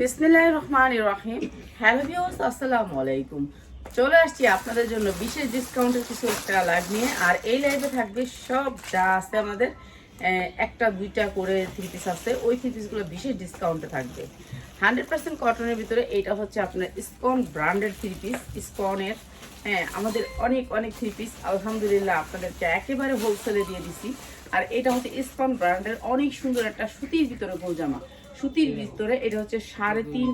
বিসমিল্লাহ রহমান রহিম hello viewers আসসালামু আলাইকুম। চলে আসছি আপনাদের জন্য বিশেষ ডিসকাউন্টের কিছু একটা লাইভ নিয়ে। আর এই লাইভে থাকবে সব যা আছে আমাদের একটা, দুইটা করে থ্রি পিস আছে। ওই থ্রি পিসগুলো বিশেষ ডিসকাউন্টে থাকবে। হান্ড্রেড পার্সেন্ট কটনের ভিতরে এটা হচ্ছে আপনার স্কন ব্র্যান্ডের থ্রি পিস স্কনের হ্যাঁ আমাদের অনেক অনেক থ্রি পিস আলহামদুলিল্লাহ আপনাদেরকে একেবারে হোলসেলে দিয়ে দিছি। আর এটা হচ্ছে স্কন ব্র্যান্ডের অনেক সুন্দর একটা সুতির ভিতরে গোলজামা সুতির ভিতরে, এটা হচ্ছে সাড়ে তিন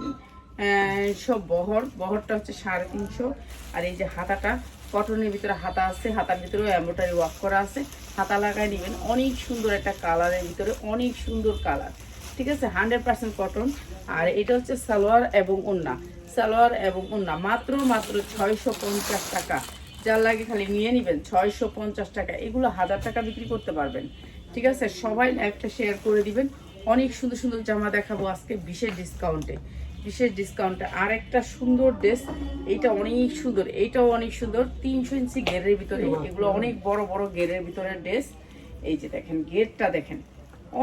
সব বহর। বহরটা হচ্ছে সাড়ে তিনশো। আর এই যে হাতাটা কটনের ভিতরে হাতা আছে, হাতার ভিতরেও এম্ব্রয়ডারি ওয়ার্ক করা আছে। হাতা লাগাই নেবেন, অনেক সুন্দর একটা কালারের ভিতরে, অনেক সুন্দর কালার ঠিক আছে? হান্ড্রেড পার্সেন্ট কটন আর এটা হচ্ছে সালোয়ার এবং ওন্না। সালোয়ার এবং ওন্না, মাত্র মাত্র ছয়শো পঞ্চাশ টাকা। যার লাগে খালি নিয়ে নেবেন, ছয়শো পঞ্চাশ টাকা। এগুলো হাজার টাকা বিক্রি করতে পারবেন। ঠিক আছে? সবাই একটা শেয়ার করে দিবেন। অনেক সুন্দর সুন্দর জামা দেখাবো আজকে বিশেষ ডিসকাউন্টে বিশেষ ডিসকাউন্টে আর একটা সুন্দর ড্রেস এইটা অনেক সুন্দর এইটাও অনেক সুন্দর। তিনশো ইঞ্চি গেরের ভিতরে এগুলো অনেক বড় বড় গেরের ভিতরে ড্রেস এই যে দেখেন গেটটা দেখেন।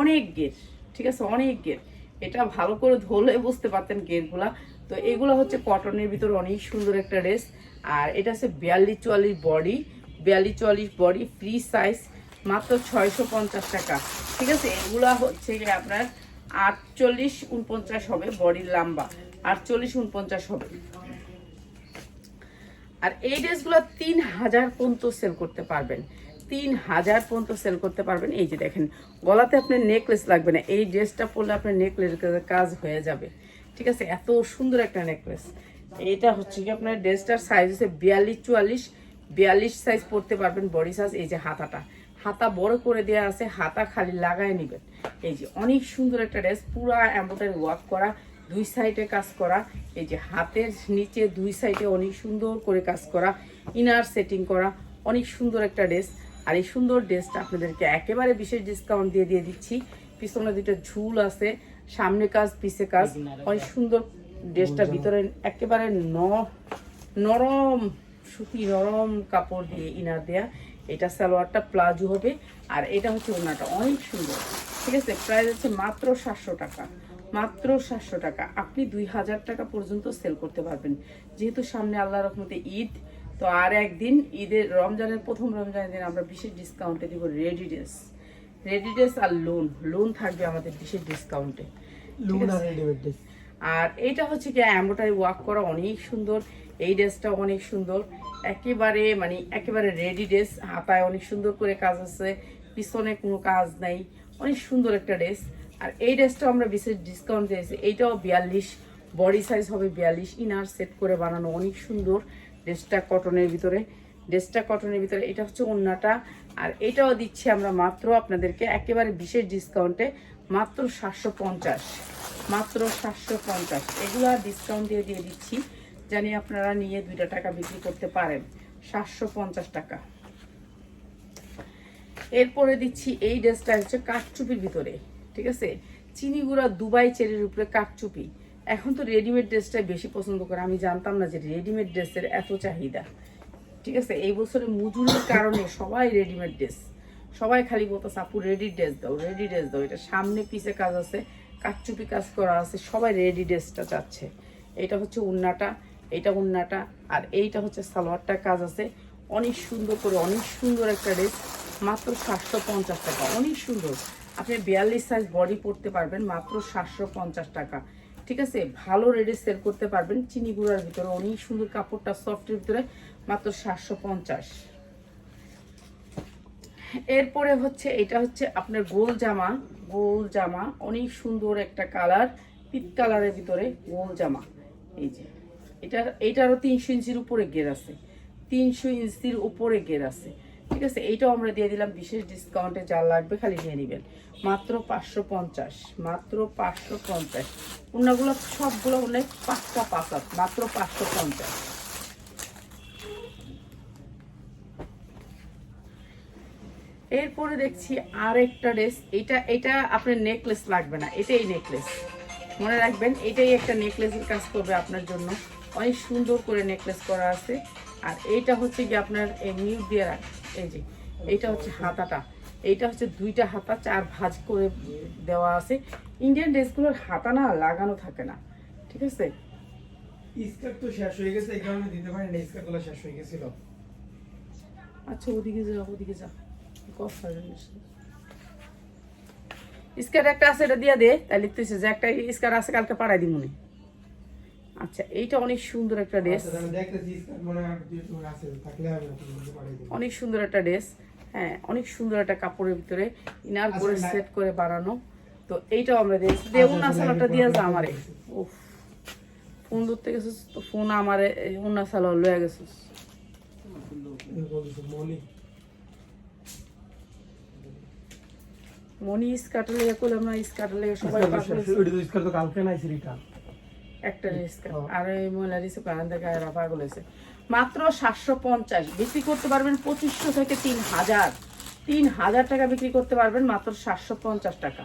অনেক গেট ঠিক আছে? অনেক গেট। এটা ভালো করে ধরলে বুঝতে পারতেন গেটগুলা। তো এগুলো হচ্ছে কটনের ভিতরে অনেক সুন্দর একটা ড্রেস আর এটা হচ্ছে বিয়াল্লিশ চুয়াল্লিশ বডি বিয়াল্লিশ চুয়াল্লিশ বডি ফ্রি সাইজ মাত্র ছয়শো পঞ্চাশ টাকা। ঠিক আছে? এগুলা হচ্ছে গিয়ে আপনার আটচল্লিশ উনপঞ্চাশ হবে বডির লম্বা। আটচল্লিশ উনপঞ্চাশ হবে। আর এই ড্রেসগুলো তিন হাজার পর্যন্ত সেল করতে পারবেন। তিন হাজার পর্যন্ত সেল করতে পারবেন। এই যে দেখেন, গলাতে আপনার নেকলেস লাগবে না। এই ড্রেসটা পরলে আপনার নেকলেস কাজ হয়ে যাবে। ঠিক আছে? এত সুন্দর একটা নেকলেস। এটা হচ্ছে কি আপনার ড্রেসটার সাইজ হচ্ছে বিয়াল্লিশ চুয়াল্লিশ। বিয়াল্লিশ সাইজ পরতে পারবেন বডি সাইজ এই যে হাতাটা। হাতা বড় করে দেওয়া আছে হাতা খালি লাগায় নেবেন। এই যে অনেক সুন্দর একটা ড্রেস পুরা এম্ব্রয়ডারি ওয়ার্ক করা দুই সাইডে কাজ করা এই যে হাতের নিচে দুই সাইডে অনেক সুন্দর করে কাজ করা ইনার সেটিং করা অনেক সুন্দর একটা ড্রেস আর এই সুন্দর ড্রেসটা আপনাদেরকে একেবারে বিশেষ ডিসকাউন্ট দিয়ে দিয়ে দিচ্ছি। পিছনে দুটো ঝুল আছে সামনে কাজ পিছে কাজ। অনেক সুন্দর ড্রেসটা ভিতরে একেবারে নরম সুতি নরম কাপড় দিয়ে ইনার দেয়া। এটা সালোয়ারটা প্লাজো হবে আর এটা হচ্ছে ওনাটা। অনেক সুন্দর। ঠিক আছে? প্রাইস হচ্ছে মাত্র সাতশো টাকা। মাত্র সাতশো টাকা। আপনি দুই হাজার টাকা পর্যন্ত সেল করতে পারবেন। যেহেতু সামনে আল্লাহ রহমতে ঈদ তো আর একদিন ঈদের রমজানের প্রথম রমজানের দিন আমরা বিশেষ ডিসকাউন্টে দিব রেডি ড্রেস রেডি ড্রেস আর লোন লোন থাকবে আমাদের বিশেষ ডিসকাউন্টে লুন আর রেডিমেড ড্রেস আর এইটা হচ্ছে কি এমব্রয়ডারি ওয়ার্ক করা অনেক সুন্দর। এই ড্রেসটা অনেক সুন্দর। একেবারে মানে একেবারে রেডি ড্রেস হাতায় অনেক সুন্দর করে কাজ আছে, পিছনে কোনো কাজ নাই, অনেক সুন্দর একটা ড্রেস আর এই ড্রেসটা আমরা বিশেষ ডিসকাউন্ট দিয়েছি। এইটাও বিয়াল্লিশ বডি সাইজ হবে বিয়াল্লিশ ইনার সেট করে বানানো অনেক সুন্দর ড্রেসটা কটনের ভিতরে। ড্রেসটা কটনের ভিতরে, এটা হচ্ছে ওন্নাটা। আর এটাও দিচ্ছি আমরা মাত্র আপনাদেরকে একেবারে বিশেষ ডিসকাউন্টে মাত্র সাতশো পঞ্চাশ, মাত্র সাতশো পঞ্চাশ। এগুলা ডিসকাউন্ট দিয়ে দিয়ে দিচ্ছি। জানি আপনারা নিয়ে দুইটা টাকা বিক্রি করতে পারেন। সাতশো পঞ্চাশ টাকা। এরপরে দিচ্ছি এই ড্রেসটা হচ্ছে কাঠচুপির ভিতরে, ঠিক আছে? চিনি গুঁড়া দুবাই চেরির উপরে কাঠচুপি। এখন তো রেডিমেড ড্রেসটাই বেশি পছন্দ করে, আমি জানতাম না যে রেডিমেড ড্রেসের এত চাহিদা। ঠিক আছে, এই বছরে মজুরির কারণে সবাই রেডিমেড ড্রেস। সবাই খালি বলতো আপু রেডি ড্রেস দাও রেডি ড্রেস দাও। এটা সামনে পিছে কাজ আছে, কাঠচুপি কাজ করা আছে, সবাই রেডি ড্রেসটা চাচ্ছে। এটা হচ্ছে উন্নাটা। এইটা উন্নাটা, আর এইটা হচ্ছে সালোয়ারটা কাজ আছে। অনেক সুন্দর করে, অনেক সুন্দর একটা ড্রেস, মাত্র সাতশো পঞ্চাশ টাকা, অনেক সুন্দর। আপনি বিয়াল্লিশ সাইজ বডি পরতে পারবেন, মাত্র সাতশো পঞ্চাশ টাকা। ঠিক আছে? ভালো রেডি সেল করতে পারবেন, চিনি গুঁড়ার ভিতরে, অনেক সুন্দর কাপড়টা সফটের ভিতরে, মাত্র সাতশো পঞ্চাশ। এরপরে হচ্ছে, এটা হচ্ছে আপনার গোল জামা গোল জামা, অনেক সুন্দর একটা কালার পিত কালারের ভিতরে গোল জামা। এই যে। এটার এইটারও তিনশো ইঞ্চির উপরে গের আছে। তিনশো ইঞ্চির উপরে গের আছে। ঠিক আছে? এইটাও আমরা দিয়ে দিলাম বিশেষ ডিসকাউন্টে যা লাগবে খালি নিয়ে নেবেন। মাত্র পাঁচশো পঞ্চাশ, মাত্র পাঁচশো পঞ্চাশ। ওনাগুলো সবগুলো অনেক পাঁচটা পাঁচাত মাত্র পাঁচশো পঞ্চাশ। এরপরে দেখছি আর একটা ড্রেস এটা এটা আপনার নেকলেস লাগবে না, এটাই নেকলেস মনে রাখবেন, এটাই একটা নেকলেসের কাজ করবে আপনার জন্য। অনেক সুন্দর করে নেকলেস করা আছে। আর এইটা হচ্ছে কি আপনার এই নিউ দিয়ে এই যে এইটা হচ্ছে হাতাটা। এইটা হচ্ছে দুইটা হাতা চার ভাঁজ করে দেওয়া আছে। ইন্ডিয়ান ড্রেসগুলোর হাতা না লাগানো থাকে না। ঠিক আছে? স্কার্ট তো শেষ হয়ে গেছে এই কারণে দিতে পারি না স্কার্টগুলো শেষ হয়ে গেছিল। আচ্ছা ওদিকে যা ওদিকে যা। কথা স্কার্ট একটা আছে এটা দিয়ে দে। তাহলে লিখতেছে যে একটা স্কার্ট আছে কালকে পাড়াই দিমুনি। আচ্ছা এইটা অনেক সুন্দর একটা ড্রেস। আচ্ছা, দেব। অনেক সুন্দর একটা ড্রেস। হ্যাঁ অনেক সুন্দর একটা কাপড়ের ভিতরে। ইনার করে আচ্ছা, সেট করে বানানো। তো এইটাও আমরা দিয়েছি আচ্ছা, দিয়ে যা আমারে। বলতেছি। উফ ফোন ধরতে গেছিস তো ফোন আমারে উন্না সালোয়ার লয়ে গেছিস। মনি। স্কার্ট লেগে করলাম না স্কার্ট লেগে সবাই স্কার্ট তো কালকে নাইছে রিটার্ন একটা রিস্কার হ্যাঁ। আর এই মহিলা রিসে কারণ পাগল হয়েছে মাত্র সাতশো পঞ্চাশ। বিক্রি করতে পারবেন পঁচিশশো থেকে তিন হাজার। তিন হাজার টাকা বিক্রি করতে পারবেন মাত্র সাতশো পঞ্চাশ টাকা।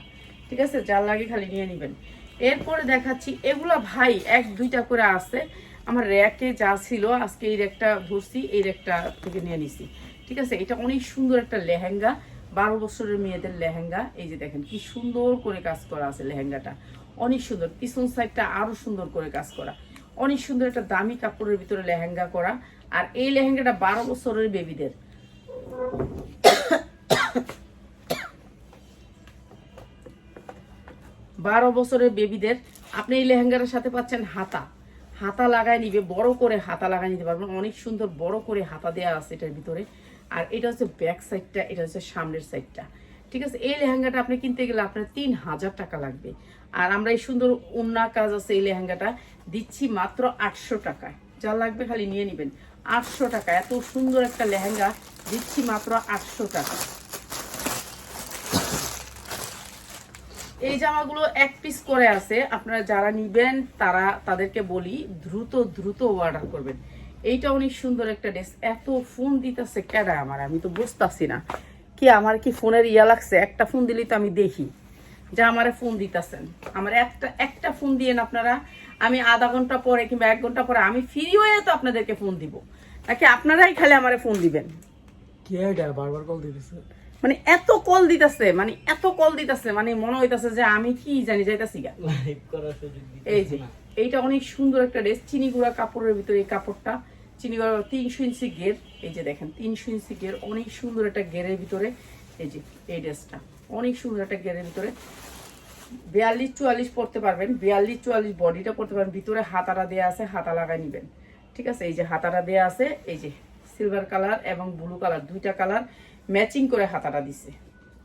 ঠিক আছে? যার লাগে খালি নিয়ে নেবেন। এরপরে দেখাচ্ছি এগুলা ভাই এক দুইটা করে আছে। আমার র্যাকে যা ছিল আজকে এই র্যাকটা ধরছি এই র্যাকটা থেকে নিয়ে নিছি। ঠিক আছে? এটা অনেক সুন্দর একটা লেহেঙ্গা বারো বছরের মেয়েদের লেহেঙ্গা। এই যে দেখেন কি সুন্দর করে কাজ করা আছে লেহেঙ্গাটা। অনেক সুন্দর। পিছন সাইডটা আরও সুন্দর করে কাজ করা। অনেক সুন্দর একটা দামি কাপড়ের ভিতরে লেহেঙ্গা করা। আর এই লেহেঙ্গাটা বারো বছরের বেবিদের বারো বছরের বেবিদের আপনি এই লেহেঙ্গাটার সাথে পাচ্ছেন হাতা। হাতা লাগাই নিবে, বড় করে হাতা লাগাই নিতে পারবেন। অনেক সুন্দর বড় করে হাতা দেওয়া আছে এটার ভিতরে। আর এটা হচ্ছে ব্যাক সাইডটা এটা হচ্ছে সামনের সাইডটা ঠিক আছে? এই লেহেঙ্গাটা আপনি কিনতে গেলে আপনার তিন হাজার টাকা লাগবে। আর আমরা এই সুন্দর উন্না কাজ আছে এই লেহেঙ্গাটা দিচ্ছি মাত্র আটশো টাকায়। যা লাগবে খালি নিয়ে নেবেন। আটশো টাকা, এত সুন্দর একটা লেহেঙ্গা দিচ্ছি মাত্র আটশো টাকা। এই জামাগুলো এক পিস করে আছে, আপনারা যারা নিবেন তারা তাদেরকে বলি দ্রুত দ্রুত অর্ডার করবেন। এইটা অনেক সুন্দর একটা ড্রেস এত ফোন দিতেছে কেডা আমার? আমি তো বুঝতেছি না। কি আমার কি ফোনের ইয়া লাগছে? একটা ফোন দিলেই তো আমি দেখি। যে আমারে ফোন দিতেছেন। আমার একটা একটা ফোন দিয়েন আপনারা। আমি আধা ঘণ্টা পরে কিংবা এক ঘণ্টা পরে আমি ফ্রি হয়ে তো আপনাদেরকে ফোন দিব। নাকি আপনারাই খালি আমারে ফোন দিবেন? বারবার কল দিতেছে? মানে এত কল দিতেছে মানে এত কল দিতেছে মানে মনে হইতাছে যে আমি কি জানি যাইতাছি গা। এই যে এইটা অনেক সুন্দর একটা ড্রেস চিনি গুঁড়া কাপড়ের ভিতরে এই কাপড়টা। চিনি গুঁড়া তিনশো ইঞ্চি গের এই যে দেখেন তিনশো ইঞ্চি গের অনেক সুন্দর একটা গেরের ভিতরে এই যে এই ড্রেসটা অনেক সুন্দর একটা গেরের ভিতরে। বিয়াল্লিশ চুয়াল্লিশ পড়তে পারবেন। বিয়াল্লিশ চুয়াল্লিশ বডিটা পড়তে পারবেন। ভিতরে হাতাটা দেওয়া আছে হাতা লাগাই নেবেন। ঠিক আছে? এই যে হাতাটা দেওয়া আছে এই যে সিলভার কালার এবং ব্লু কালার দুইটা কালার ম্যাচিং করে হাতাটা দিছে।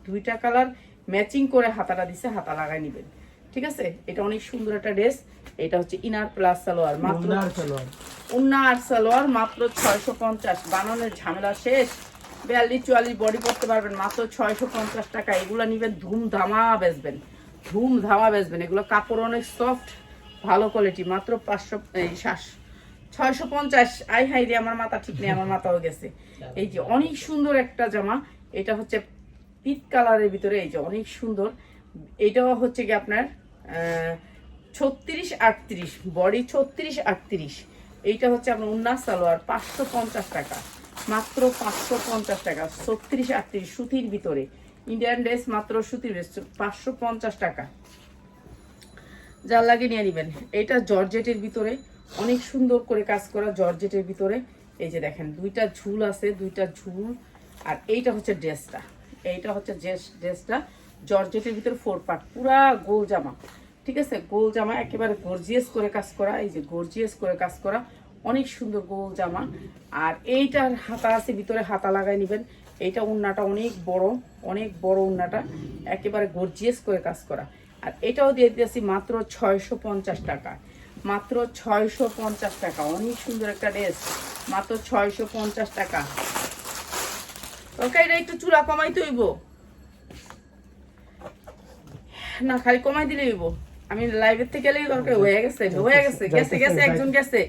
দুইটা কালার ম্যাচিং করে হাতাটা দিছে হাতা লাগাই নেবেন। ঠিক আছে? এটা অনেক সুন্দর একটা ড্রেস। এটা হচ্ছে ইনার প্লাস সালোয়ার মাত্র সালোয়ার। উন্না আর সালোয়ার মাত্র ছয়শো পঞ্চাশ। বানানোর ঝামেলা শেষ। বিয়াল্লিশ চুয়াল্লিশ বডি করতে পারবেন, মাত্র ছয়শো পঞ্চাশ টাকা। এগুলো নিবেন ধুম ধামা বেচবেন ধুম ধামা বেচবেন। এগুলো কাপড় অনেক সফট ভালো কোয়ালিটি মাত্র পাঁচশো, এই শ্বাস ছয়শো পঞ্চাশ। আই হাই রে, আমার মাথা ঠিক নেই, আমার মাথাও গেছে। এই যে অনেক সুন্দর একটা জামা, এটা হচ্ছে পিট কালারের ভিতরে, এই যে অনেক সুন্দর। এটাও হচ্ছে কি আপনার ছত্রিশ আটত্রিশ বডি ছত্রিশ আটত্রিশ। এইটা হচ্ছে আপনার উন্নাস সালোয়ার, পাঁচশো পঞ্চাশ টাকা। মাত্র পাঁচশো পঞ্চাশ টাকা, ছত্রিশ আটত্রিশ সুতির ভিতরে। ইন্ডিয়ান ড্রেস মাত্র সুতির ড্রেস পাঁচশো পঞ্চাশ টাকা। যার লাগে নিয়ে নেবেন। এটা জর্জেটের ভিতরে। অনেক সুন্দর করে কাজ করা জর্জেটের ভিতরে। এই যে দেখেন, দুইটা ঝুল আছে, দুইটা ঝুল। আর এইটা হচ্ছে ড্রেসটা এইটা হচ্ছে ড্রেস ড্রেসটা জর্জেটের ভিতরে ফোর পার্ট পুরা গোল জামা। ঠিক আছে? গোল জামা, একেবারে গর্জিয়াস করে কাজ করা। এই যে গর্জিয়াস করে কাজ করা। অনেক সুন্দর গোল জামা। আর এইটার হাতা আছে, ভিতরে হাতা লাগাই নেবেন। এইটা উন্নাটা অনেক বড় অনেক বড় উন্নাটা। একেবারে গর্জিয়াস করে কাজ করা। আর এটাও দিয়ে দিয়েছি মাত্র ছয়শো পঞ্চাশ টাকা। মাত্র ছয়শো পঞ্চাশ টাকা, অনেক সুন্দর একটা ড্রেস। মাত্র ছয়শো পঞ্চাশ টাকা। এটা একটু চূড়া কমাই তৈব না, খালি কমাই দিলে হইব। আমি লাইভের থেকে গেলেই দরকার, হয়ে গেছে হয়ে গেছে গেছে গেছে, একজন গেছে।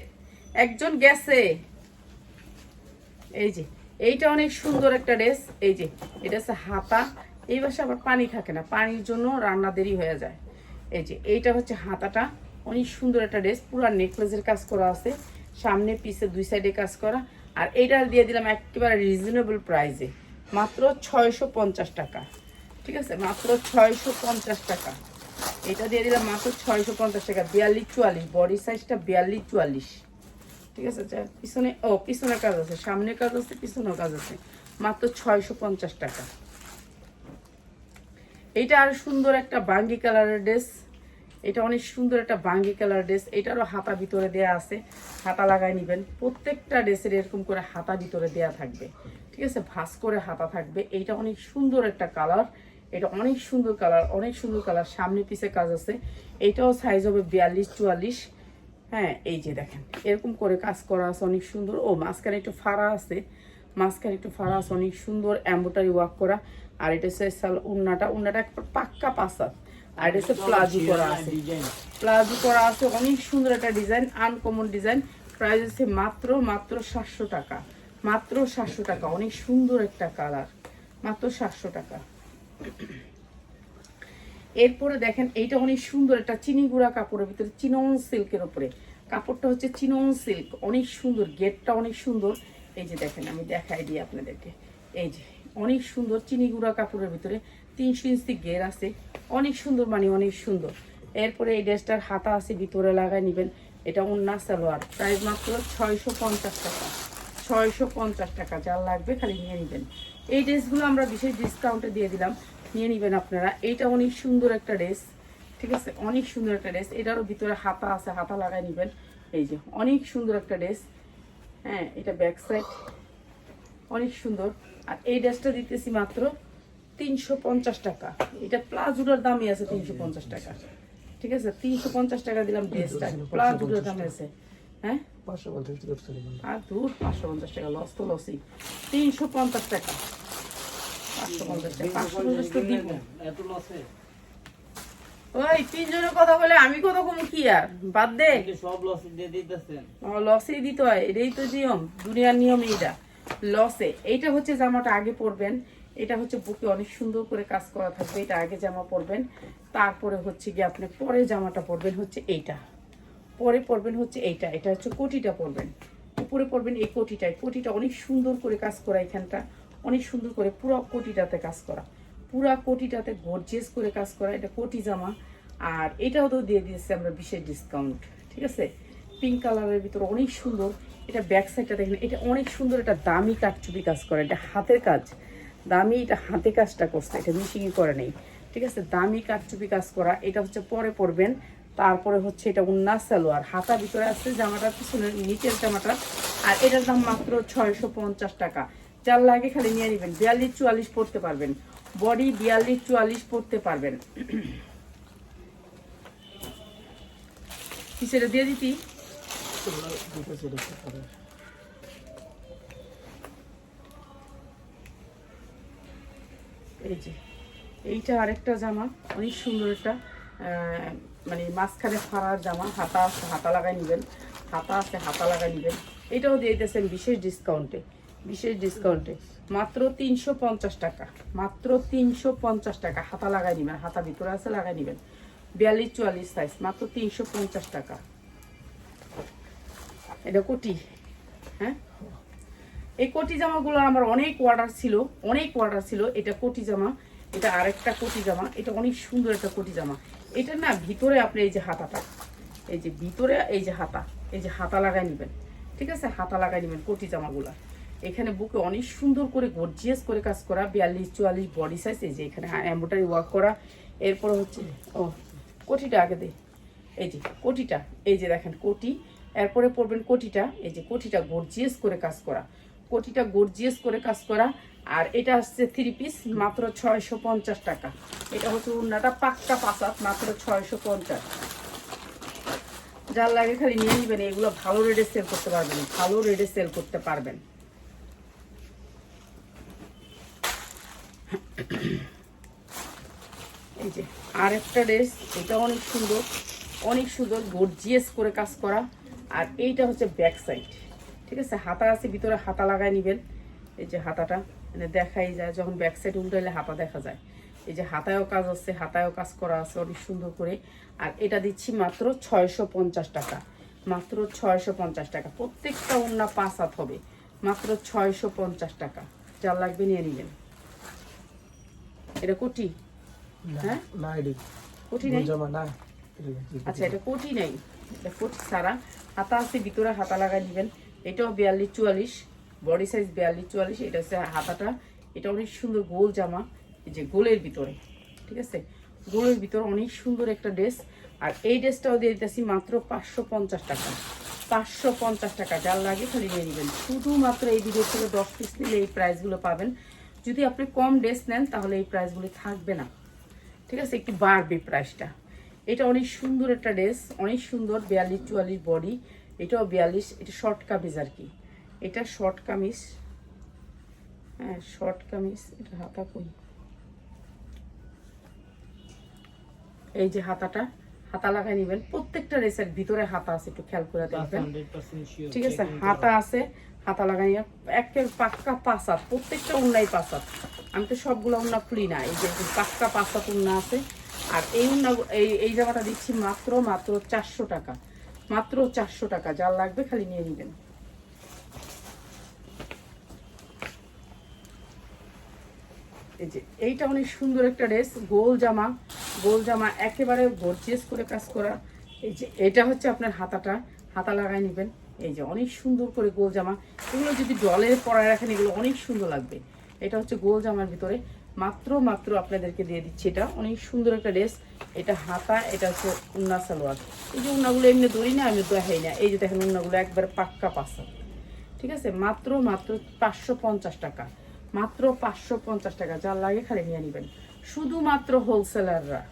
একজন গেছে। এই যে, এইটা অনেক সুন্দর একটা ড্রেস। এই যে, এটা হচ্ছে হাতা। এই বাসে আবার পানি থাকে না, পানির জন্য রান্না দেরি হয়ে যায়। এই যে, এইটা হচ্ছে হাতাটা। অনেক সুন্দর একটা ড্রেস, পুরো নেকলেসের কাজ করা আছে। সামনে, পিছে দুই সাইডে কাজ করা। আর এইটা দিয়ে দিলাম একেবারে রিজনেবল প্রাইসে মাত্র ছয়শো পঞ্চাশ টাকা। ঠিক আছে? মাত্র ছয়শো পঞ্চাশ টাকা। এটা দিয়ে দিলাম মাত্র ছয়শো পঞ্চাশ টাকা, বিয়াল্লিশ চুয়াল্লিশ। বডি সাইজটা বিয়াল্লিশ চুয়াল্লিশ। ঠিক আছে? পিছনে, ও, পিছনে কাজ আছে, সামনে কাজ আছে পিছনের কাজ আছে। মাত্র ছয়শো পঞ্চাশ টাকা। এইটা আর সুন্দর একটা বাঙ্গি কালারের ড্রেস। এটা অনেক সুন্দর একটা বাঙ্গি কালার ড্রেস। এটারও হাতা ভিতরে দেয়া আছে। হাতা লাগাই নেবেন। প্রত্যেকটা ড্রেসের এরকম করে হাতা ভিতরে দেয়া থাকবে। ঠিক আছে? ভাস করে হাতা থাকবে। এইটা অনেক সুন্দর একটা কালার। এটা অনেক সুন্দর কালার, অনেক সুন্দর কালার। সামনে পিছে কাজ আছে। এইটাও সাইজ হবে বিয়াল্লিশ, চুয়াল্লিশ। হ্যাঁ এই যে দেখেন, এরকম করে কাজ করা আছে, অনেক সুন্দর। ও, মাঝখানে একটু ফাড়া আছে, মাঝখানে একটু ফাড়া আছে, অনেক সুন্দর এম্বোটারি ওয়ার্ক করা। আর এটা হচ্ছে উন্নাটা উন্নাটা একটা পাক্কা পাসাত আর এটা হচ্ছে প্লাজো করা আছে। প্লাজো করা আছে, অনেক সুন্দর একটা ডিজাইন আনকমন ডিজাইন। প্রাইস হচ্ছে মাত্র মাত্র সাতশো টাকা। মাত্র সাতশো টাকা, অনেক সুন্দর একটা কালার। মাত্র সাতশো টাকা। এরপরে দেখেন এইটা অনেক সুন্দর, একটা চিনি গুঁড়া কাপড়ের ভিতরে চিনন সিল্কের উপরে। কাপড়টা হচ্ছে চিনন সিল্ক, অনেক সুন্দর, গেটটা অনেক সুন্দর। এই যে দেখেন, আমি দেখাই দিই আপনাদেরকে। এই যে, অনেক সুন্দর চিনি গুঁড়া কাপড়ের ভিতরে তিনশো ইঞ্চি গের আছে। অনেক সুন্দর মানে অনেক সুন্দর। এরপরে এই ড্রেসটার হাতা আছে, ভিতরে লাগাই নেবেন। এটা অন্যা সালোয়ার, প্রাইস মাত্র ছয়শো পঞ্চাশ টাকা। ছয়শো পঞ্চাশ টাকা, যার লাগবে খালি নিয়ে নেবেন। এই ড্রেসগুলো আমরা বিশেষ ডিসকাউন্টে দিয়ে দিলাম। নিয়ে নেবেন আপনারা। এইটা অনেক সুন্দর একটা ড্রেস ঠিক আছে? অনেক সুন্দর একটা ড্রেস এটারও ভিতরে হাতা আছে হাতা লাগাই নেবেন। এই যে অনেক সুন্দর একটা ড্রেস হ্যাঁ এটা ব্যাক সাইড অনেক সুন্দর। আর এই ড্রেসটা দিতেছি মাত্র তিনশো পঞ্চাশ টাকা। এটা প্লাজোটার দামই আছে তিনশো পঞ্চাশ টাকা। ঠিক আছে? তিনশো পঞ্চাশ টাকা দিলাম ড্রেসটা প্লাজোটার দামে আছে। হ্যাঁ? পাঁচশো পঞ্চাশ টাকা। আর দূর পাঁচশো পঞ্চাশ টাকা। লস তো লসই। তিনশো পঞ্চাশ টাকা। পাঁচশো পঞ্চাশ টাকা পাঁচশো পঞ্চাশ তো দিব। ওই তিনজনের কথা বলে আমি কত কম কি আর? বাদ দে। সব লসে দিয়ে দিতেছেন। লসেই দিতে হয় এটাই তো নিয়ম দুনিয়ার নিয়ম এইটা। লসে এইটা হচ্ছে জামাটা আগে পরবেন এটা হচ্ছে বুকে অনেক সুন্দর করে কাজ করা থাকবে এটা আগে জামা পরবেন তারপরে হচ্ছে গিয়ে আপনি পরে জামাটা পরবেন হচ্ছে এইটা। পরে পরবেন হচ্ছে এইটা এটা হচ্ছে কোটিটা পরবেন। উপরে পরবেন এই কোটিটাই কোটিটা অনেক সুন্দর করে কাজ করা এখানটা। অনেক সুন্দর করে পুরো কোটিটাতে কাজ করা। পুরা কোটিটাতে গর্জিয়াস করে কাজ করা। এটা কোটি জামা। আর এটাও তো দিয়ে দিয়েছে আমরা বিশেষ ডিসকাউন্ট ঠিক আছে? পিঙ্ক কালারের ভিতরে অনেক সুন্দর। এটা ব্যাক সাইডটা দেখেন, এটা অনেক সুন্দর এটা দামি কাঠচুপি কাজ করা। এটা হাতের কাজ। দামি এটা হাতে কাজটা করছে, এটা মিশিংই করে নেই। ঠিক আছে? দামি কাঠচুপি কাজ করা। এটা হচ্ছে পরে পরবেন। তারপরে হচ্ছে এটা উন্নাস সালোয়ার। হাতা ভিতরে আছে জামাটার পিছনে নিচের জামাটা। আর এটার দাম মাত্র ছয়শো পঞ্চাশ টাকা। যার লাগে খালি নিয়ে নেবেন। বিয়াল্লিশ, চুয়াল্লিশ পড়তে পারবেন। বডি বিয়াল্লিশ, চুয়াল্লিশ পড়তে পারবেন। কি সেটা দিয়ে দিতি। এই যে, এইটা আরেকটা জামা, অনেক সুন্দর একটা মানে মাঝখানে ফাড়ার জামা, হাতা আছে, হাতা লাগাই নেবেন। হাতা আছে, হাতা লাগাই নেবেন। এটাও দিয়ে দিতেছেন বিশেষ ডিসকাউন্টে বিশেষ ডিসকাউন্টে মাত্র তিনশো পঞ্চাশ টাকা। মাত্র তিনশো পঞ্চাশ টাকা। হাতা লাগাই নেবেন হাতা ভিতরে আছে, লাগাই নেবেন বিয়াল্লিশ চুয়াল্লিশ সাইজ মাত্র তিনশো পঞ্চাশ টাকা। এটা কোটি হ্যাঁ? এই কোটি জামাগুলো আমার অনেক অর্ডার ছিল, অনেক অর্ডার ছিল। এটা কোটি জামা, এটা আরেকটা কোটি জামা, এটা অনেক সুন্দর একটা কোটি জামা। এটা না, ভিতরে আপনি এই যে হাতাটা, এই যে ভিতরে এই যে হাতা, এই যে হাতা লাগাই নেবেন। ঠিক আছে? হাতা লাগাই নেবেন কোটি জামাগুলা এখানে বুকে অনেক সুন্দর করে গর্জিয়াস করে কাজ করা, বিয়াল্লিশ, চুয়াল্লিশ বডি সাইজ এই যে এখানে এম্বোটারি ওয়ার্ক করা। এরপর হচ্ছে, ও, কোটিটা আগে দে। এই যে, কোটিটা, এই যে দেখেন, কোটি। এরপরে পড়বেন কোটিটা, এই যে কোটিটা গর্জিয়াস করে কাজ করা। কোটিটা গর্জিয়াস করে কাজ করা, আর এটা হচ্ছে থ্রি পিস মাত্র ছয়শো পঞ্চাশ টাকা। এটা হচ্ছে উন্নাটা পাক্কা পাসাত মাত্র ছয়শো পঞ্চাশ। যার লাগে খালি নিয়ে নেবেন, এগুলো ভালো রেটে সেল করতে পারবেন, ভালো রেটে সেল করতে পারবেন। এই যে আর একটা ড্রেস এটা অনেক সুন্দর অনেক সুন্দর গর্জিয়াস করে কাজ করা। আর এইটা হচ্ছে ব্যাক সাইড ঠিক আছে? হাতা আছে, ভিতরে হাতা লাগাই নেবেন। এই যে হাতাটা মানে দেখাই যায়, যখন ব্যাক সাইড উল্টাইলে হাতা দেখা যায়। এই যে হাতায়ও কাজ আছে, হাতায়ও কাজ করা আছে অনেক সুন্দর করে। আর এটা দিচ্ছি মাত্র ছয়শো পঞ্চাশ টাকা। মাত্র ছয়শো পঞ্চাশ টাকা। প্রত্যেকটা ওন্না পাঁচ হাত হবে। মাত্র ছয়শো পঞ্চাশ টাকা। যার লাগবে নিয়ে নেবেন। এটা কোটি? হ্যাঁ? না এডি কোটি নেই? জামা না আচ্ছা এটা কোটি নেই। এটা কোটি সারা হাতা আছে ভিতরে হাতা লাগাই দিবেন। এটাও বিয়াল্লিশ চুয়াল্লিশ বডি সাইজ বিয়াল্লিশ চুয়াল্লিশ এটা হচ্ছে হাতাটা। এটা অনেক সুন্দর গোল জামা এই যে গোলের ভিতরে ঠিক আছে? গোলের ভিতরে অনেক সুন্দর একটা ড্রেস। আর এই ড্রেসটাও দিয়ে দিতেছি মাত্র পাঁচশো পঞ্চাশ টাকা। পাঁচশো পঞ্চাশ টাকা যার লাগে খালি নিয়ে নেবেন। শুধুমাত্র এই ভিডিও থেকে দশ পিস নিলে এই প্রাইসগুলো পাবেন। যদি আপনি কম ড্রেস নেন তাহলে এই প্রাইসগুলো থাকবে না। ঠিক আছে? একটু বাড়বে প্রাইসটা। এটা অনেক সুন্দর একটা ড্রেস অনেক সুন্দর বিয়াল্লিশ চুয়াল্লিশ বডি। এটাও বিয়াল্লিশ এটা শর্ট কামিজ আর কি। এটা শর্ট কামিজ। হ্যাঁ শর্ট কামিজ এটা হাতা কই? এই যে হাতাটা হাতা লাগাই নেবেন। প্রত্যেকটা ড্রেসের ভিতরে হাতা আছে একটু খেয়াল করে দেখবেন। ঠিক আছে? হাতা আছে হাতা লাগাইয়া একের পাক্কা পাসাত প্রত্যেকটা উন্নাই পাসাত আমি তো সবগুলো উন্না খুলি না, এই যে পাক্কা পাসাত উন্না আছে। আর এই উন্না, এই এই জামাটা দিচ্ছি মাত্র মাত্র চারশো টাকা। মাত্র চারশো টাকা যা লাগবে খালি নিয়ে নেবেন। এই যে, এইটা অনেক সুন্দর একটা ড্রেস, গোল জামা। গোল জামা একেবারে গর্জিয়াস করে কাজ করা। এই যে, এটা হচ্ছে আপনার হাতাটা, হাতা লাগাই নেবেন। এই যে অনেক সুন্দর করে গোল জামা, এগুলো যদি ডলে পরায় রাখেন, এগুলো অনেক সুন্দর লাগবে। এটা হচ্ছে গোল জামার ভিতরে। মাত্র মাত্র আপনাদেরকে দিয়ে দিচ্ছি এটা। অনেক সুন্দর একটা ড্রেস। এটা হাতা, এটা হচ্ছে উন্না সালোয়ার। এই যে উন্নাগুলো এমনি দড়ি না, আমি দেখাই না। এই যে দেখেন উন্নাগুলো একবার পাক্কা পাশা। ঠিক আছে? মাত্র মাত্র পাঁচশো পঞ্চাশ টাকা। মাত্র পাঁচশো পঞ্চাশ টাকা। যার লাগে খালি নিয়ে নেবেন। শুধুমাত্র হোলসেলাররা।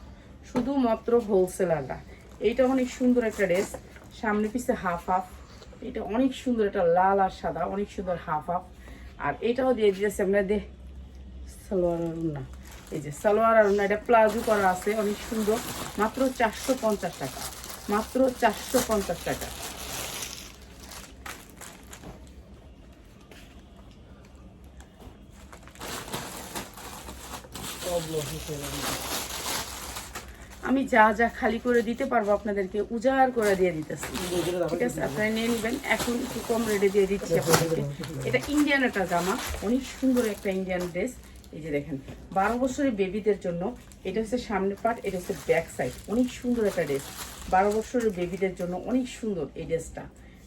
শুধুমাত্র হোলসেলাররা। এইটা অনেক সুন্দর একটা ড্রেস। সামনে পিছে হাফ হাফ। এটা অনেক সুন্দর একটা লাল আর সাদা, অনেক সুন্দর হাফ হাফ আর এটাও দিয়ে দিয়েছে আপনাদের সালোয়ার আর উন্না এই যে সালোয়ার আর এটা প্লাজো করা আছে, অনেক সুন্দর। মাত্র চারশো পঞ্চাশ টাকা। মাত্র চারশো পঞ্চাশ টাকা। আমি যা যা খালি করে দিতে পারব আপনাদেরকে, উজাড় করে দিয়ে দিতেছি। ঠিক আছে? আপনারা নিয়ে নেবেন। এখন একটু কম রেটে দিয়ে দিচ্ছি আপনাদেরকে। এটা ইন্ডিয়ান একটা জামা। অনেক সুন্দর একটা ইন্ডিয়ান ড্রেস এই যে দেখেন, বারো বছরের বেবিদের জন্য এটা হচ্ছে সামনের পার্ট এটা হচ্ছে ব্যাক সাইড অনেক সুন্দর একটা ড্রেস বারো বছরের বেবিদের জন্য অনেক সুন্দর এই ড্রেসটা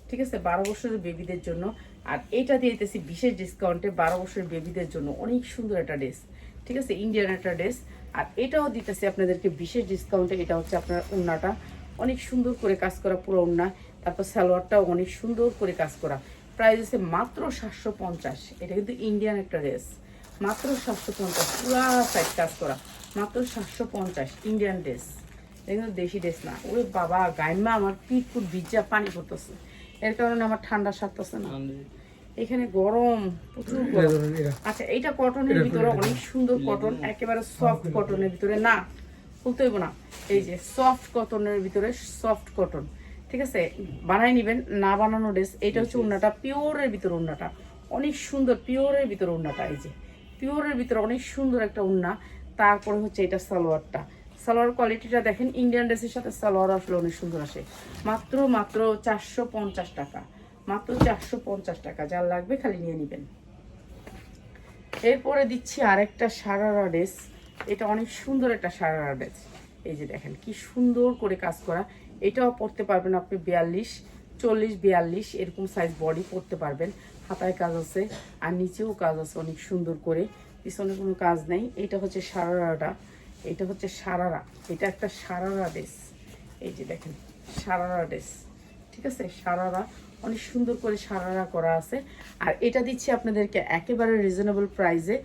ঠিক আছে? বারো বছরের বেবিদের জন্য। আর এটা দিয়ে দিতেছি বিশেষ ডিসকাউন্টে বারো বছরের বেবিদের জন্য অনেক সুন্দর একটা ড্রেস ঠিক আছে? ইন্ডিয়ান একটা ড্রেস আর এটাও দিতেছি আপনাদেরকে বিশেষ ডিসকাউন্টে এটা হচ্ছে আপনার উন্নাটা। অনেক সুন্দর করে কাজ করা পুরো উন্না। তারপর সালোয়ারটাও অনেক সুন্দর করে কাজ করা। প্রাইস আছে মাত্র সাতশো পঞ্চাশ। এটা কিন্তু ইন্ডিয়ান একটা ড্রেস মাত্র সাতশো পঞ্চাশ। পুরা সাইড কাজ করা। মাত্র সাতশো পঞ্চাশ ইন্ডিয়ান ড্রেস এটা কিন্তু দেশি ড্রেস না। ওরে বাবা, গাইমা, আমার পিট পুট ভিজা, পানি পড়তেছে। এর কারণে আমার ঠান্ডা সারতেছে না। এখানে গরম প্রচুর গরম। আচ্ছা এইটা কটনের ভিতরে অনেক সুন্দর কটন একেবারে সফট কটনের ভিতরে। না হইব না। এই যে সফট কটনের ভিতরে সফট কটন ঠিক আছে? বানাই নিবেন না বানানো ড্রেস এটা হচ্ছে উন্নাটা পিওরের ভিতরে উন্নাটা। অনেক সুন্দর পিওরের ভিতরে উন্নাটা এই যে। পিওরের ভিতরে অনেক সুন্দর একটা উন্না। তারপরে হচ্ছে এটা সালোয়ারটা। সালোয়ার কোয়ালিটিটা দেখেন ইন্ডিয়ান ড্রেসের সাথে সালোয়ার আসলে অনেক সুন্দর আসে। মাত্র মাত্র চারশো পঞ্চাশ টাকা। মাত্র চারশো পঞ্চাশ টাকা, যার লাগবে খালি নিয়ে নেবেন। এরপরে দিচ্ছি আরেকটা সারারা ড্রেস। এটা অনেক সুন্দর একটা সারারা ড্রেস। এই যে দেখেন, কি সুন্দর করে কাজ করা। এটাও পরতে পারবেন আপনি বিয়াল্লিশ, চল্লিশ, বিয়াল্লিশ, এরকম সাইজ বডি পরতে পারবেন। হাতায় কাজ আছে, আর নিচেও কাজ আছে অনেক সুন্দর করে। পিছনে কোনো কাজ নেই। এটা হচ্ছে সারারাটা। এটা হচ্ছে সারারা। এটা একটা সারারা ড্রেস। এই যে দেখেন, সারারা ড্রেস। ঠিক আছে? সারারা অনেক সুন্দর করে সারারা করা আছে। আর এটা দিচ্ছি আপনাদেরকে একেবারে রিজনেবল প্রাইসে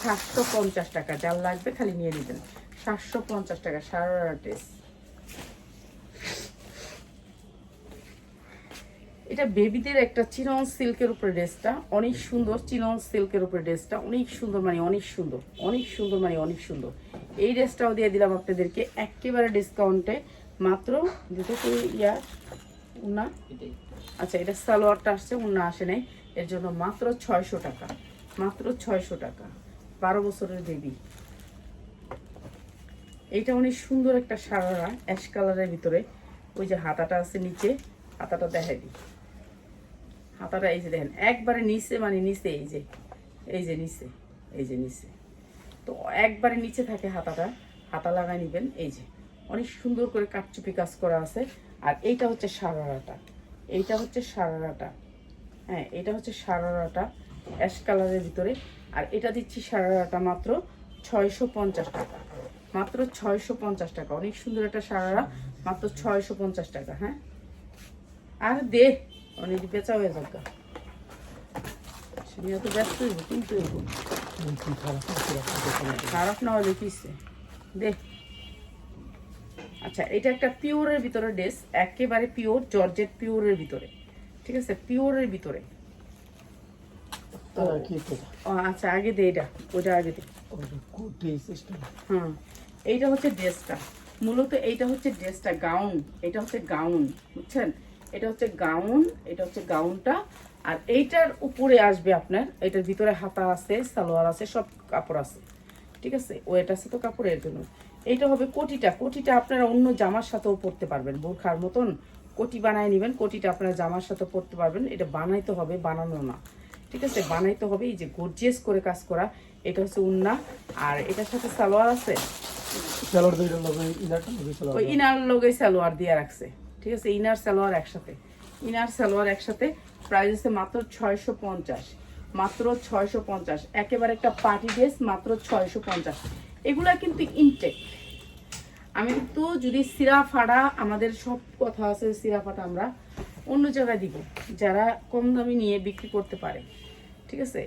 সাতশো পঞ্চাশ টাকা। যার লাগবে খালি নিয়ে নেবেন। সাতশো পঞ্চাশ টাকা সারারা ড্রেস এটা বেবিদের একটা চিনন সিল্কের উপরে ড্রেসটা। অনেক সুন্দর চিনন সিল্কের উপরে ড্রেসটা। অনেক সুন্দর মানে অনেক সুন্দর। অনেক সুন্দর মানে অনেক সুন্দর। এই ড্রেসটাও দিয়ে দিলাম আপনাদেরকে একেবারে ডিসকাউন্টে মাত্র দুটো করে ইয়ার না আচ্ছা এটা সালোয়ারটা আসছে অন্য আসে নাই। এর জন্য মাত্র ছয়শো টাকা। মাত্র ছয়শো টাকা। বারো বছরের বেবি এইটা অনেক সুন্দর একটা সারারা অ্যাশ কালারের ভিতরে। ওই যে হাতাটা আছে নিচে, হাতাটা দেখাই দিই। হাতাটা এই যে দেখেন, একবারে নিচে মানে নিচে, এই যে এই যে নিচে, এই যে নিচে। তো একবারে নিচে থাকে হাতাটা। হাতা লাগাই নেবেন, এই যে। অনেক সুন্দর করে কাটচুপি কাজ করা আছে। আর এইটা হচ্ছে সারারাটা এইটা হচ্ছে সারারাটা। হ্যাঁ এটা হচ্ছে সারারাটা অ্যাশ কালারের ভিতরে। আর এটা দিচ্ছি সারারাটা মাত্র ছয়শো পঞ্চাশ টাকা। মাত্র ছয়শো পঞ্চাশ টাকা। অনেক সুন্দর একটা সারারা মাত্র ছয়শো পঞ্চাশ টাকা হ্যাঁ? আর দে অনেক বেচা হয়ে যাক তো ব্যস্ত হইব কিন্তু খারাপ না হলে কিসে দে। আচ্ছা এটা একটা পিওরের ভিতরে ড্রেস একেবারে পিওর জর্জেট পিওরের ভিতরে। ঠিক আছে? পিওরের ভিতরে। আচ্ছা আগে দে এটা ওটা আগে দে। হুম এইটা হচ্ছে ড্রেসটা। মূলত এইটা হচ্ছে ড্রেসটা গাউন। এটা হচ্ছে গাউন বুঝছেন? এটা হচ্ছে গাউন এটা হচ্ছে গাউনটা। আর এইটার উপরে আসবে আপনার এটার ভিতরে হাতা আছে সালোয়ার আছে সব কাপড় আছে। ঠিক আছে? ওয়েট আছে তো কাপড়ের জন্য। এইটা হবে কোটিটা। কোটিটা আপনারা অন্য জামার সাথেও পরতে পারবেন। বোরখার মতন কোটি বানায় নেবেন কোটিটা আপনারা জামার সাথে পরতে পারবেন। এটা বানাইতে হবে বানানো না। ঠিক আছে? বানাইতে হবে এই যে গর্জিয়াস করে কাজ করা। এটা হচ্ছে উন্না। আর এটার সাথে সালোয়ার আছে? লোক লোক ওই ইনার লগে সালোয়ার দিয়ে রাখছে। ঠিক আছে? ইনার সালোয়ার একসাথে। ইনার সালোয়ার একসাথে। প্রাইস আছে মাত্র ছয়শো পঞ্চাশ। মাত্র ছয়শো পঞ্চাশ। একেবারে একটা পার্টি ড্রেস মাত্র ছয়শো পঞ্চাশ। এগুলা কিন্তু ইনটেক আমি কিন্তু যদি সিরা ফাড়া, আমাদের সব কথা আছে সিরা ফাটা আমরা অন্য জায়গায় দিব, যারা কম দামি নিয়ে বিক্রি করতে পারে। ঠিক আছে?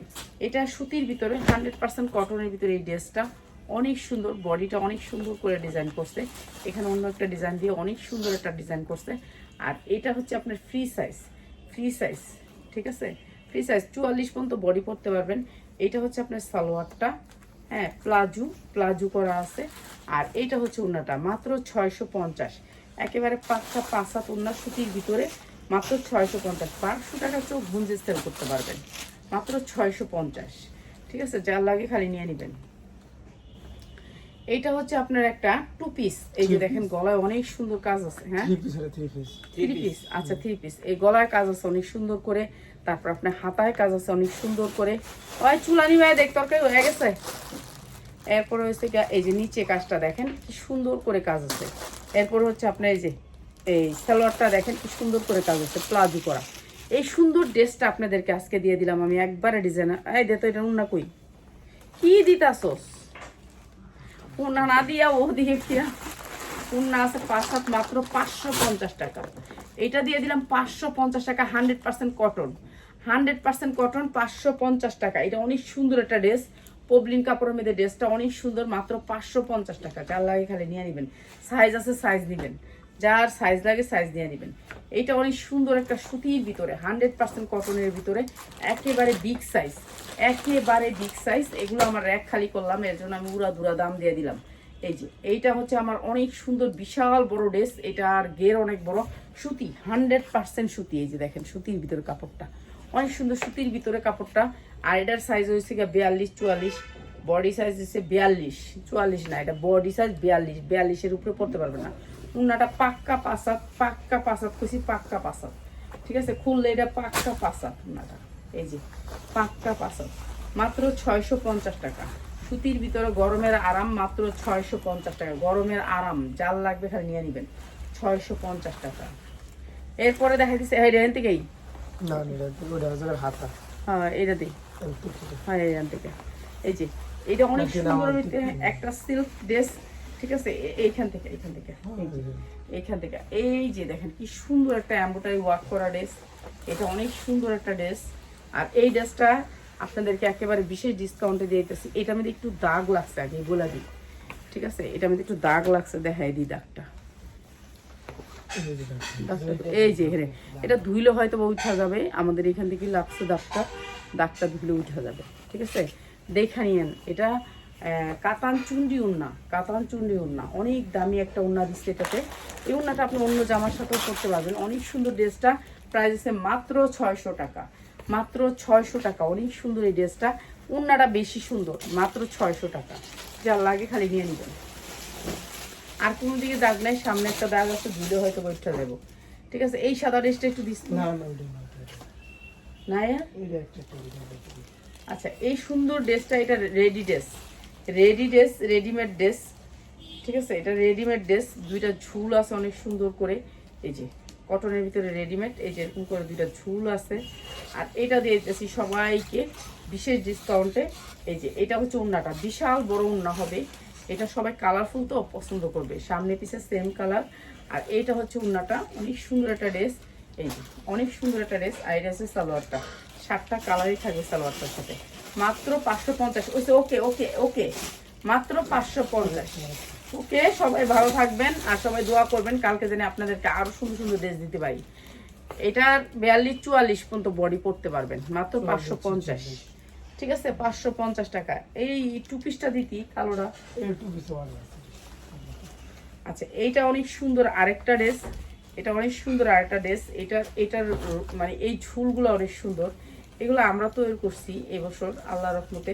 এটা সুতির ভিতরে হান্ড্রেড পার্সেন্ট কটনের ভিতরে এই ড্রেসটা অনেক সুন্দর বডিটা অনেক সুন্দর করে ডিজাইন করছে। এখানে অন্য একটা ডিজাইন দিয়ে অনেক সুন্দর একটা ডিজাইন করছে। আর এটা হচ্ছে আপনার ফ্রি সাইজ ফ্রি সাইজ ঠিক আছে? ফ্রি সাইজ চুয়াল্লিশ পর্যন্ত বডি পরতে পারবেন। এটা হচ্ছে আপনার সালোয়ারটা। হ্যাঁ প্লাজু প্লাজু করা আছে। আর এইটা হচ্ছে উন্নাটা মাত্র ছয়শো পঞ্চাশ। একেবারে পাঁচটা পাঁচ সাত উন্না সুতির ভিতরে মাত্র ছয়শো পঞ্চাশ। পাঁচশো টাকা চোখ গুঞ্জে সেল করতে পারবেন। মাত্র ছয়শো পঞ্চাশ। ঠিক আছে যার লাগে খালি নিয়ে নেবেন। এইটা হচ্ছে আপনার একটা টু পিস এই যে দেখেন গলায় অনেক সুন্দর কাজ আছে হ্যাঁ? থ্রি পিস আচ্ছা থ্রি পিস এই গলায় কাজ আছে অনেক সুন্দর করে তারপর আপনার হাতায় কাজ আছে, অনেক সুন্দর করে। ওই চুলানি ভাই দেখ, তরকারি হয়ে গেছে। এরপর হচ্ছে এই যে নিচে কাজটা দেখেন, কি সুন্দর করে কাজ আছে। এরপর হচ্ছে আপনার এই যে, এই সালোয়ারটা দেখেন, কি সুন্দর করে কাজ আছে, প্লাজো করা। এই সুন্দর ড্রেসটা আপনাদেরকে আজকে দিয়ে দিলাম আমি একবারে ডিজাইন। এই দে তো এটা উন্না কই? কি দিতাছস? উন্না না দিয়া ও দিয়ে কিয়া উন্না আছে পাঁচ সাত মাত্র পাঁচশো পঞ্চাশ টাকা। এটা দিয়ে দিলাম পাঁচশো পঞ্চাশ টাকা, hundred percent cotton. Hundred percent cotton, পাঁচশো পঞ্চাশ টাকা। এটা অনেক সুন্দর একটা ড্রেস। পবলিন কাপড়ের মধ্যে ড্রেসটা অনেক সুন্দর, মাত্র পাঁচশো পঞ্চাশ টাকা। যার লাগে খালি নিয়ে নেবেন। সাইজ আছে, সাইজ নেবেন। যার সাইজ লাগে, সাইজ নিয়ে নেবেন। এইটা অনেক সুন্দর একটা সুতির ভিতরে, হান্ড্রেড পার্সেন্ট কটনের ভিতরে। একেবারে বিগ সাইজ একেবারে বিগ সাইজ এগুলো আমার র্যাক খালি করলাম, এর জন্য আমি উড়া দুরা দাম দিয়ে দিলাম। এই যে, এইটা হচ্ছে আমার অনেক সুন্দর, বিশাল বড় ড্রেস। এটা আর গের অনেক বড়। সুতি, হান্ড্রেড পার্সেন্ট সুতি। এই যে দেখেন, সুতির ভিতরে কাপড়টা। অনেক সুন্দর সুতির ভিতরে কাপড়টা। আর এটার সাইজ হয়েছে গিয়ে বিয়াল্লিশ, চুয়াল্লিশ। বডি সাইজ হচ্ছে বিয়াল্লিশ, চুয়াল্লিশ না, এটা বডি সাইজ বিয়াল্লিশ। বিয়াল্লিশের উপরে পড়তে পারবে না। উন্নাটা পাক্কা পাসাত পাক্কা পাসাত খুশি পাক্কা পাসাত ঠিক আছে? খুললে এটা পাক্কা পাসাত উন্নাটা এই যে, পাক্কা পাসাত মাত্র ছয়শো পঞ্চাশ টাকা। সুতির ভিতরে গরমের আরাম মাত্র ছয়শো পঞ্চাশ টাকা। গরমের আরাম জাল লাগবে খালি নিয়ে নেবেন। ছয়শো পঞ্চাশ টাকা। এরপরে দেখা দিচ্ছে থেকেই হ্যাঁ এটা দিই হ্যাঁ এখান থেকে। এই যে এটা অনেক সুন্দর একটা সিল্ক ড্রেস ঠিক আছে? এইখান থেকে এইখান থেকে এইখান থেকে। এই যে দেখেন কি সুন্দর একটা ওয়ার্ক করা ড্রেস এটা অনেক সুন্দর একটা ড্রেস আর এই ড্রেসটা আপনাদেরকে একেবারে বিশেষ ডিসকাউন্টে দিয়ে দিতেছি। এটা মধ্যে একটু দাগ লাগছে আগে দিই। ঠিক আছে? এটা মধ্যে একটু দাগ লাগছে, দেখাই দিই দাগটা। এই যে দেখো। দাগটা- এই যে এখানে। এটা ধুইলে হয়তো উঠা যাবে, আমাদের এখান থেকে লাগছে দাগটা। দাগটা ধুইলে উঠা যাবে। ঠিক আছে? দেখা নিয়েন, এটা কাতান চুন্ডি উন্না। কাতান চুন্ডি উন্না। অনেক দামি একটা উন্না দিচ্ছে এটাতে। এই উন্নাটা আপনি অন্য জামার সাথেও করতে পারবেন। অনেক সুন্দর ড্রেসটা। প্রাইস আছে মাত্র ছয়শো টাকা। মাত্র ছয়শো টাকা। অনেক সুন্দর এই ড্রেসটা। উন্নাটা বেশি সুন্দর মাত্র ছয়শো টাকা। যা লাগে খালি নিয়ে নেবেন। আর কোনো দিকে দাগ নাই সামনে একটা দাগ আছে ধুলে হয়তো বইটা দেবো। ঠিক আছে এই সাদা ড্রেসটা একটু দিস না। আচ্ছা এই সুন্দর ড্রেসটা এটা ready dress. Ready dress readymade dress. ঠিক আছে এটা রেডিমেড ড্রেস। দুইটা ঝুল আছে অনেক সুন্দর করে। এই যে কটনের ভিতরে রেডিমেড এই যে এরকম করে দুইটা ঝুল আছে। আর এটা দিয়ে দিতেছি সবাইকে বিশেষ ডিসকাউন্টে এই যে এটা হচ্ছে উন্নাটা, বিশাল বড় উন্না হবে। এটা সবাই কালারফুল তো, পছন্দ করবে। সামনে পিছে সেম কালার আর এইটা হচ্ছে উন্নাটা, অনেক সুন্দর একটা ড্রেস এই যে, অনেক সুন্দর একটা ড্রেস আর এটা হচ্ছে সালোয়ারটা। সাতটা কালারই থাকবে সালোয়ারটার সাথে। মাত্র পাঁচশো পঞ্চাশ। ওকে ওকে ওকে মাত্র পাঁচশো পঞ্চাশ। ওকে সবাই ভালো থাকবেন আর সবাই দোয়া করবেন কালকে যেন আপনাদেরকে আরও সুন্দর সুন্দর ড্রেস দিতে পারি। এটার বিয়াল্লিশ চুয়াল্লিশ পর্যন্ত বডি পড়তে পারবেন মাত্র পাঁচশো পঞ্চাশ। ঠিক আছে পাঁচশো পঞ্চাশ টাকা। এই টু পিসটা দিতি কালোটা আচ্ছা এইটা অনেক সুন্দর আরেকটা ড্রেস এটা অনেক সুন্দর আরেকটা ড্রেস এটা এটার মানে এই ঝুলগুলো অনেক সুন্দর। এগুলো আমরা তৈরি করছি এবছর আল্লাহ রহমতে।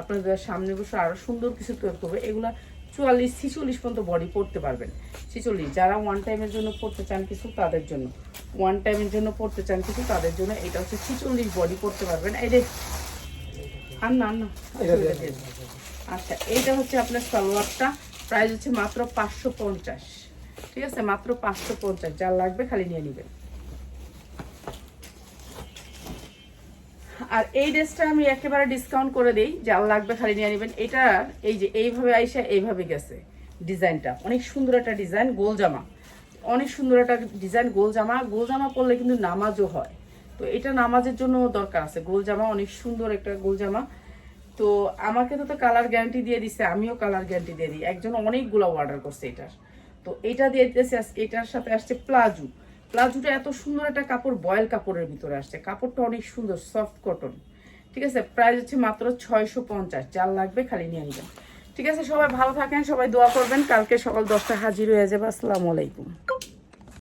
আপনাদের সামনে বছর আরও সুন্দর কিছু তৈরি করবে। এগুলা চুয়াল্লিশ ছিচল্লিশ পর্যন্ত বডি পড়তে পারবেন। ছিচল্লিশ যারা ওয়ান টাইমের জন্য পড়তে চান কিছু তাদের জন্য। ওয়ান টাইমের জন্য পড়তে চান কিছু তাদের জন্য এটা হচ্ছে ছিচল্লিশ বডি পড়তে পারবেন। এই দেখ আর না না। আচ্ছা এইটা হচ্ছে আপনার সালোয়ারটা। প্রাইস হচ্ছে মাত্র পাঁচশো পঞ্চাশ। ঠিক আছে মাত্র পাঁচশো পঞ্চাশ যা লাগবে খালি নিয়ে নেবেন। আর এই ড্রেসটা আমি একেবারে ডিসকাউন্ট করে দিই, যা লাগবে খালি নিয়ে নেবেন। এটা এই যে এইভাবে আইসা এইভাবে গেছে ডিজাইনটা। অনেক সুন্দর একটা ডিজাইন, গোল জামা। অনেক সুন্দর একটা ডিজাইন, গোল জামা। গোল জামা পরলে কিন্তু নামাজও হয়। তো এটা নামাজের জন্য দরকার আছে। গোল জামা, অনেক সুন্দর একটা গোল জামা। তো আমাকে তো তো কালার গ্যারান্টি দিয়ে দিছে, আমিও কালার গ্যারান্টি দিয়ে দিই। একজন অনেকগুলো অর্ডার করছে এটার। তো এটা দিয়ে দিতেছে এটার সাথে আসছে প্লাজু। প্লাজুটা এত সুন্দর একটা কাপড় বয়েল কাপড়ের ভিতরে আসছে। কাপড়টা অনেক সুন্দর সফট কটন ঠিক আছে? প্রাইস হচ্ছে মাত্র ছয়শো পঞ্চাশ। যার লাগবে খালি নিয়ে নিবেন। ঠিক আছে? সবাই ভালো থাকেন, সবাই দোয়া করবেন। কালকে সকাল দশটা হাজির হয়ে যাবে। আসসালামু আলাইকুম।